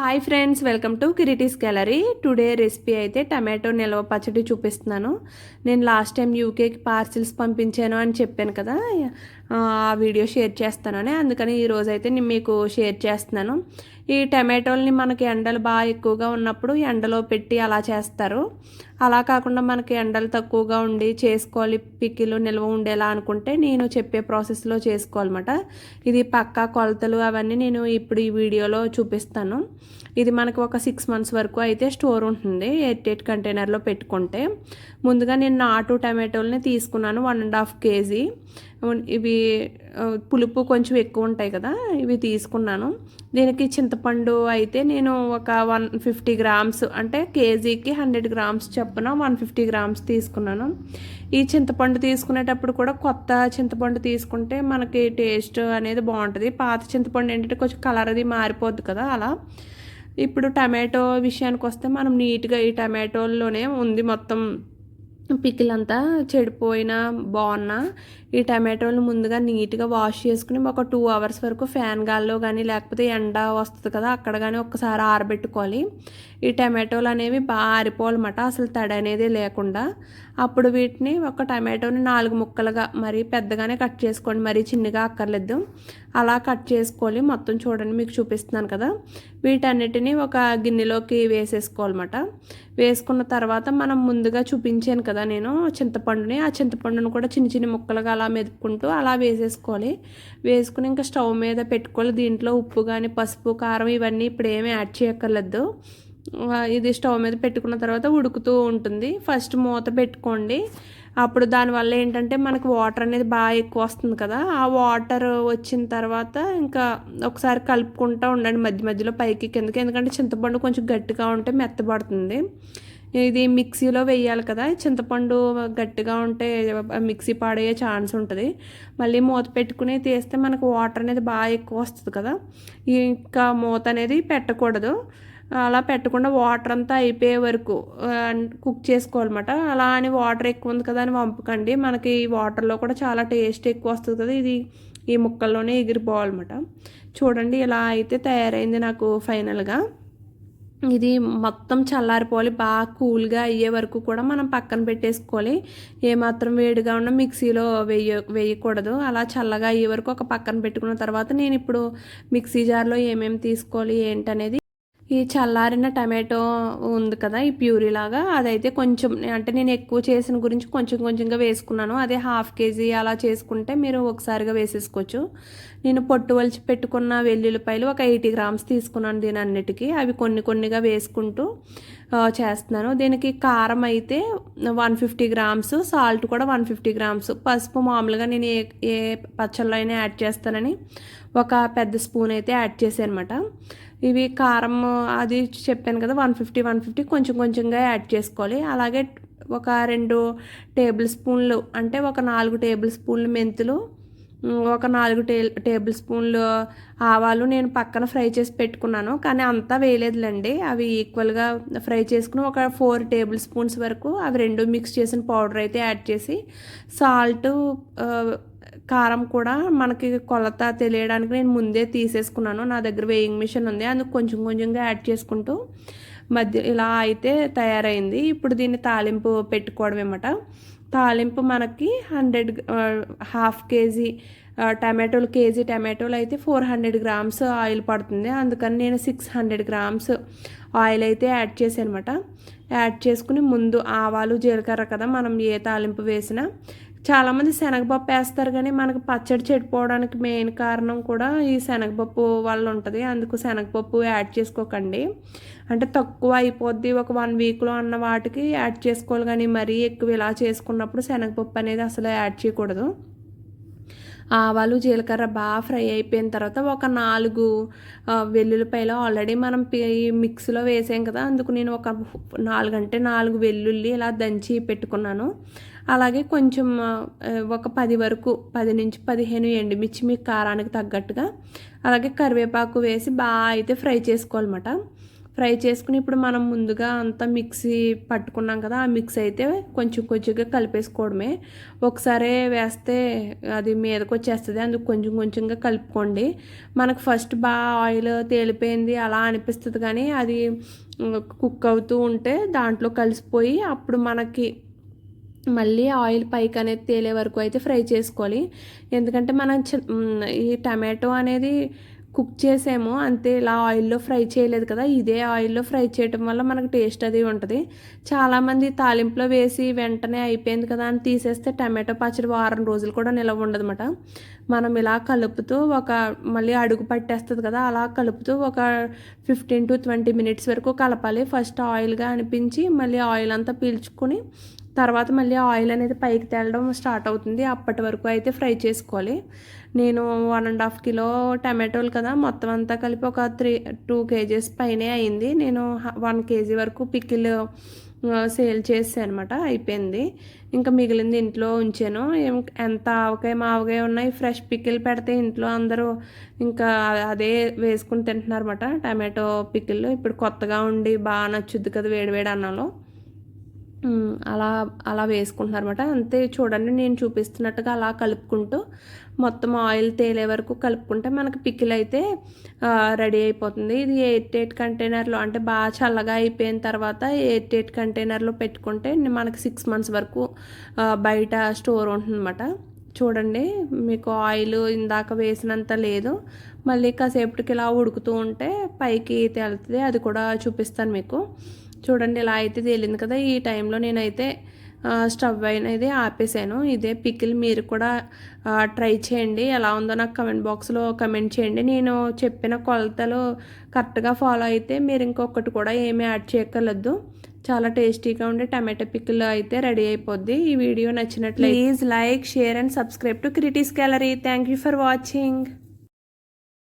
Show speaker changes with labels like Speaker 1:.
Speaker 1: Hi friends welcome to Kiriti's gallery today recipe అయితే tomato నిల్వ పచ్చడి చూపిస్తున్నాను. నేను లాస్ట్ టైం యూకేకి పార్సిల్స్ పంపించాను అని చెప్పాను కదా. ఆ వీడియో షేర్ చేస్తానని. అందుకని ఈరోజు అయితే నేను మీకు షేర్ చేస్తున్నాను. ఈ టమాటోల్ని మనకి ఎండలు బాగా ఎక్కువగా ఉన్నప్పుడు ఎండలో పెట్టి అలా చేస్తారు. అలా కాకుండా మనకి ఎండలు తక్కువగా ఉండి చేసుకోవాలి పిక్కిలు నిల్వ ఉండేలా అనుకుంటే నేను చెప్పే ప్రాసెస్లో చేసుకోవాలన్నమాట. ఇది పక్కా కొలతలు అవన్నీ నేను ఇప్పుడు ఈ వీడియోలో చూపిస్తాను. ఇది మనకు ఒక సిక్స్ మంత్స్ వరకు అయితే స్టోర్ ఉంటుంది. ఎయిట్ ఎయిట్ కంటైనర్లో పెట్టుకుంటే. ముందుగా నేను నాటు టమాటోల్ని తీసుకున్నాను వన్ అండ్ హాఫ్ కేజీ. ఇవి పులుపు కొంచెం ఎక్కువ ఉంటాయి కదా ఇవి తీసుకున్నాను. దీనికి చింతపండు అయితే నేను ఒక వన్ ఫిఫ్టీ గ్రామ్స్ అంటే కేజీకి హండ్రెడ్ గ్రామ్స్ చొప్పున వన్ ఫిఫ్టీ గ్రామ్స్ తీసుకున్నాను. ఈ చింతపండు తీసుకునేటప్పుడు కూడా కొత్త చింతపండు తీసుకుంటే మనకి టేస్ట్ అనేది బాగుంటుంది. పాత చింతపండు ఏంటంటే కొంచెం కలర్ అది మారిపోద్ది కదా అలా. ఇప్పుడు టమాటో విషయానికి వస్తే మనం నీట్గా ఈ టమాటోల్లోనే ఉంది మొత్తం పికిలంతా చెడిపోయినా బాగున్నా ఈ టమాటోలు ముందుగా నీట్గా వాష్ చేసుకుని ఒక టూ అవర్స్ వరకు ఫ్యాన్ గాల్లో కానీ లేకపోతే ఎండ వస్తుంది కదా అక్కడ కానీ ఒక్కసారి ఆరబెట్టుకోవాలి. ఈ టమాటోలు అనేవి బాగా ఆరిపోవాలన్నమాట అసలు తడి అనేది లేకుండా అప్పుడు వీటిని ఒక టమాటోని నాలుగు ముక్కలుగా మరీ పెద్దగానే కట్ చేసుకోండి. మరీ చిన్నగా అక్కర్లేదు. అలా కట్ చేసుకోవాలి. మొత్తం చూడండి మీకు చూపిస్తున్నాను కదా. వీటన్నిటిని ఒక గిన్నెలోకి వేసేసుకోవాలన్నమాట. వేసుకున్న తర్వాత మనం ముందుగా చూపించాను కదా నేను చింతపండుని. ఆ చింతపండును కూడా చిన్న చిన్న ముక్కలుగా అలా మెదుపుకుంటూ అలా వేసేసుకోవాలి. వేసుకుని ఇంకా స్టవ్ మీద పెట్టుకోవాలి. దీంట్లో ఉప్పు కానీ పసుపు కారం ఇవన్నీ ఇప్పుడు ఏమీ యాడ్ చేయక్కర్లేదు. ఇది స్టవ్ మీద పెట్టుకున్న తర్వాత ఉడుకుతూ ఉంటుంది. ఫస్ట్ మూత పెట్టుకోండి. అప్పుడు దానివల్ల ఏంటంటే మనకు వాటర్ అనేది బాగా ఎక్కువ వస్తుంది కదా. ఆ వాటర్ వచ్చిన తర్వాత ఇంకా ఒకసారి కలుపుకుంటూ ఉండండి మధ్య మధ్యలో పైకి కిందకి. ఎందుకంటే చింతపండు కొంచెం గట్టిగా ఉంటే మెత్తబడుతుంది. ఇది మిక్సీలో వేయాలి కదా. చింతపండు గట్టిగా ఉంటే మిక్సీ పాడయ్యే ఛాన్స్ ఉంటుంది. మళ్ళీ మూత పెట్టుకుని తీస్తే మనకు వాటర్ అనేది బాగా ఎక్కువ వస్తుంది కదా. ఇంకా మూత అనేది పెట్టకూడదు. అలా పెట్టకుండా వాటర్ అంతా అయిపోయే వరకు కుక్ చేసుకోవాలన్నమాట. అలా అని వాటర్ ఎక్కువ ఉంది కదా అని వంపకండి. మనకి ఈ వాటర్లో కూడా చాలా టేస్ట్ ఎక్కువ వస్తుంది కదా ఇది ఈ ముక్కల్లోనే ఎగిరిపోవాలన్నమాట. చూడండి ఇలా అయితే తయారైంది నాకు ఫైనల్గా. ఇది మొత్తం చల్లారిపోవాలి బాగా కూల్గా అయ్యే వరకు కూడా మనం పక్కన పెట్టేసుకోవాలి. ఏమాత్రం వేడిగా ఉన్న మిక్సీలో వేయ వేయకూడదు. అలా చల్లగా అయ్యే వరకు ఒక పక్కన పెట్టుకున్న తర్వాత నేను ఇప్పుడు మిక్సీ జార్లో ఏమేమి తీసుకోవాలి ఏంటనేది ఈ చల్లారిన టమాటో ఉంది కదా ఈ ప్యూరీ లాగా అదైతే కొంచెం అంటే నేను ఎక్కువ చేసిన గురించి కొంచెం కొంచెంగా వేసుకున్నాను. అదే హాఫ్ కేజీ అలా చేసుకుంటే మీరు ఒకసారిగా వేసేసుకోవచ్చు. నేను పొట్టు వలిచి పెట్టుకున్న వెల్లుల్లిపాయలు ఒక ఎయిటీ గ్రామ్స్ తీసుకున్నాను దీని అన్నిటికీ అవి కొన్ని కొన్నిగా వేసుకుంటూ చేస్తున్నాను. దీనికి కారం అయితే వన్ ఫిఫ్టీ గ్రామ్స్ సాల్ట్ కూడా వన్ ఫిఫ్టీ గ్రామ్స్. పసుపు మామూలుగా నేను ఏ ఏ పచ్చళ్ళలో అయినా యాడ్ చేస్తానని ఒక పెద్ద స్పూన్ అయితే యాడ్ చేశాను అనమాట ఇవి కారం అది చెప్పాను కదా వన్ ఫిఫ్టీ వన్ ఫిఫ్టీ కొంచెం కొంచెంగా యాడ్ చేసుకోవాలి. అలాగే ఒక రెండు టేబుల్ స్పూన్లు అంటే ఒక నాలుగు టేబుల్ స్పూన్లు మెంతులు ఒక నాలుగు టే టేబుల్ స్పూన్లు ఆవాలు నేను పక్కన ఫ్రై చేసి పెట్టుకున్నాను. కానీ అంతా వేయలేదులేండి. అవి ఈక్వల్గా ఫ్రై చేసుకుని ఒక ఫోర్ టేబుల్ స్పూన్స్ వరకు అవి రెండు మిక్స్ చేసిన పౌడర్ అయితే యాడ్ చేసి సాల్ట్ కారం కూడా మనకి కొలత తెలియడానికి నేను ముందే తీసేసుకున్నాను. నా దగ్గర వేయింగ్ మిషన్ ఉంది. అందుకు కొంచెం కొంచెంగా యాడ్ చేసుకుంటూ మధ్య ఇలా అయితే తయారైంది. ఇప్పుడు దీన్ని తాలింపు పెట్టుకోవడం ఏమట తాలింపు మనకి హండ్రెడ్ హాఫ్ కేజీ టమాటోలు కేజీ టమాటోలు అయితే ఫోర్ హండ్రెడ్ గ్రామ్స్ ఆయిల్ పడుతుంది. అందుకని నేను సిక్స్ హండ్రెడ్ గ్రామ్స్ ఆయిల్ అయితే యాడ్ చేసానమాట యాడ్ చేసుకుని ముందు ఆవాలు జీలకర్ర కదా మనం ఏ తాలింపు వేసినా చాలామంది శనగపప్పు వేస్తారు కానీ మనకు పచ్చడి చెడిపోవడానికి మెయిన్ కారణం కూడా ఈ శనగపప్పు వల్ల ఉంటుంది. అందుకు శనగపప్పు యాడ్ చేసుకోకండి. అంటే తక్కువ అయిపోద్ది ఒక వన్ వీక్లో అన్న వాటికి యాడ్ చేసుకోవాలి కానీ మరీ ఎక్కువ ఇలా చేసుకున్నప్పుడు శనగపప్పు అనేది అసలు యాడ్ చేయకూడదు. ఆవాలు జీలకర్ర బాగా ఫ్రై అయిపోయిన తర్వాత ఒక నాలుగు వెల్లుల్లిపాయలు ఆల్రెడీ మనం మిక్స్లో వేసాం కదా అందుకు నేను ఒక నాలుగు అంటే నాలుగు వెల్లుల్లి ఇలా దంచి పెట్టుకున్నాను. అలాగే కొంచెం ఒక పది వరకు పది నుంచి పదిహేను ఎండుమిర్చి మీ కారానికి తగ్గట్టుగా అలాగే కరివేపాకు వేసి బాగా అయితే ఫ్రై చేసుకోవాలన్నమాట. ఫ్రై చేసుకుని ఇప్పుడు మనం ముందుగా అంతా మిక్సీ పట్టుకున్నాం కదా ఆ మిక్స్ అయితే కొంచెం కొంచెంగా కలిపేసుకోవడమే. ఒకసారి వేస్తే అది మీదకి వచ్చేస్తుంది అందుకు కొంచెం కొంచెంగా కలుపుకోండి. మనకు ఫస్ట్ బాగా ఆయిల్ తేలిపోయింది అలా అనిపిస్తుంది కానీ అది కుక్ అవుతూ ఉంటే దాంట్లో కలిసిపోయి అప్పుడు మనకి మళ్ళీ ఆయిల్ పైకి అనేది తేలే వరకు అయితే ఫ్రై చేసుకోవాలి. ఎందుకంటే మనం చి- ఈ టమాటో అనేది కుక్ చేసాము అంతే ఇలా ఆయిల్లో ఫ్రై చేయలేదు కదా ఇదే ఆయిల్లో ఫ్రై చేయటం వల్ల మనకు టేస్ట్ అది ఉంటుంది. చాలామంది తాలింపులో వేసి వెంటనే అయిపోయింది కదా అని తీసేస్తే టమాటో పచ్చడి వారం రోజులు కూడా నిలవ ఉండదన్నమాట. మనం ఇలా కలుపుతూ ఒక మళ్ళీ అడుగు పట్టేస్తుంది కదా అలా కలుపుతూ ఒక ఫిఫ్టీన్ టు ట్వంటీ మినిట్స్ వరకు కలపాలి. ఫస్ట్ ఆయిల్గా అనిపించి మళ్ళీ ఆయిల్ అంతా పీల్చుకొని తర్వాత మళ్ళీ ఆయిల్ అనేది పైకి తేలడం స్టార్ట్ అవుతుంది. అప్పటి వరకు అయితే ఫ్రై చేసుకోవాలి. నేను వన్ అండ్ హాఫ్ కిలో టమాటోలు కదా మొత్తం అంతా కలిపి ఒక త్రీ టూ కేజీస్ పైనే అయింది. నేను వన్ కేజీ వరకు పిక్కిల్ సేల్ చేసాను అనమాట అయిపోయింది. ఇంకా మిగిలింది ఇంట్లో ఉంచాను. ఏం ఎంత ఆవకాయ మావకాయ ఉన్నాయి ఫ్రెష్ పికిల్ పెడితే ఇంట్లో అందరూ ఇంకా అదే వేసుకుని తింటున్నారు అనమాట టమాటో పికిల్ ఇప్పుడు కొత్తగా ఉండి బాగా నచ్చుద్ది కదా వేడివేడి అన్నంలో. అలా అలా వేసుకుంటున్నారు అనమాట అంతే చూడండి నేను చూపిస్తున్నట్టుగా అలా కలుపుకుంటూ మొత్తం ఆయిల్ తేలే వరకు కలుపుకుంటే మనకి పికిల్ అయితే రెడీ అయిపోతుంది. ఇది ఎయిట్ ఎయిట్ కంటైనర్లో అంటే బాగా చల్లగా అయిపోయిన తర్వాత ఎయిట్ ఎయిట్ కంటైనర్లో పెట్టుకుంటే మనకి సిక్స్ మంత్స్ వరకు బయట స్టోర్ ఉంటుందన్నమాట. చూడండి మీకు ఆయిల్ ఇందాక వేసినంత లేదు. మళ్ళీ కాసేపటికి ఇలా ఉడుకుతూ ఉంటే పైకి తేలుతుంది. అది కూడా చూపిస్తాను మీకు. చూడండి ఇలా అయితే తేలింది కదా. ఈ టైంలో నేనైతే స్టవ్ అనేది ఆపేసాను. ఇదే పికిల్. మీరు కూడా ట్రై చేయండి. ఎలా ఉందో నాకు కమెంట్ బాక్స్లో కమెంట్ చేయండి. నేను చెప్పిన కొలతలు కరెక్ట్గా ఫాలో అయితే మీరు ఇంకొకటి కూడా ఏమీ యాడ్ చేయక్కర్లేదు. చాలా టేస్టీగా ఉండే టమాటో పికిల్ అయితే రెడీ అయిపోద్ది. ఈ వీడియో నచ్చినట్లయితే please like share and subscribe to Kriti's gallery. Thank you for watching.